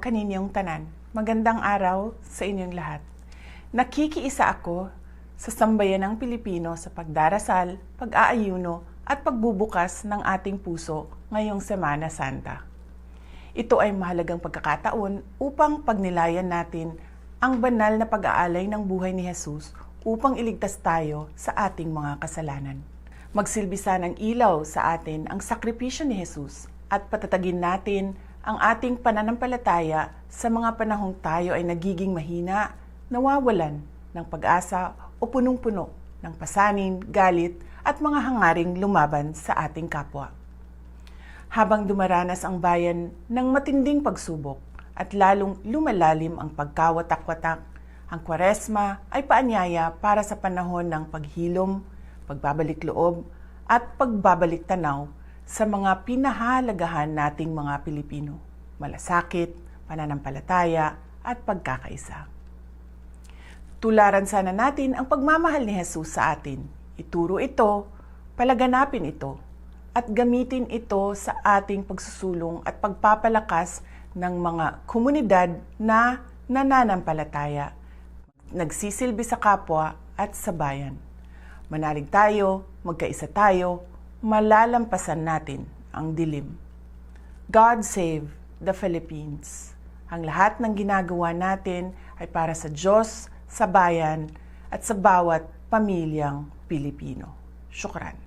Kaninyong tanan, magandang araw sa inyong lahat. Nakikiisa ako sa sambayan ng Pilipino sa pagdarasal, pag-aayuno at pagbubukas ng ating puso ngayong Semana Santa. Ito ay mahalagang pagkakataon upang pagnilayan natin ang banal na pag-aalay ng buhay ni Jesus upang iligtas tayo sa ating mga kasalanan. Magsilbisa ng ilaw sa atin ang sakripisyo ni Jesus at patatagin natin ang ating pananampalataya sa mga panahong tayo ay nagiging mahina, nawawalan ng pag-asa o punong-puno ng pasanin, galit at mga hangaring lumaban sa ating kapwa. Habang dumaranas ang bayan ng matinding pagsubok at lalong lumalalim ang pagkawatak-watak, ang kwaresma ay paanyaya para sa panahon ng paghilom, pagbabalik loob at pagbabalik tanaw sa mga pinahalagahan nating mga Pilipino, malasakit, pananampalataya at pagkakaisa. Tularan sana natin ang pagmamahal ni Jesus sa atin. Ituro ito, palaganapin ito, at gamitin ito sa ating pagsusulong at pagpapalakas ng mga komunidad na nananampalataya, nagsisilbi sa kapwa at sa bayan. Manalig tayo, magkaisa tayo, malalampasan natin ang dilim. God save the Philippines. Ang lahat ng ginagawa natin ay para sa Diyos, sa bayan, at sa bawat pamilyang Pilipino. Syukran.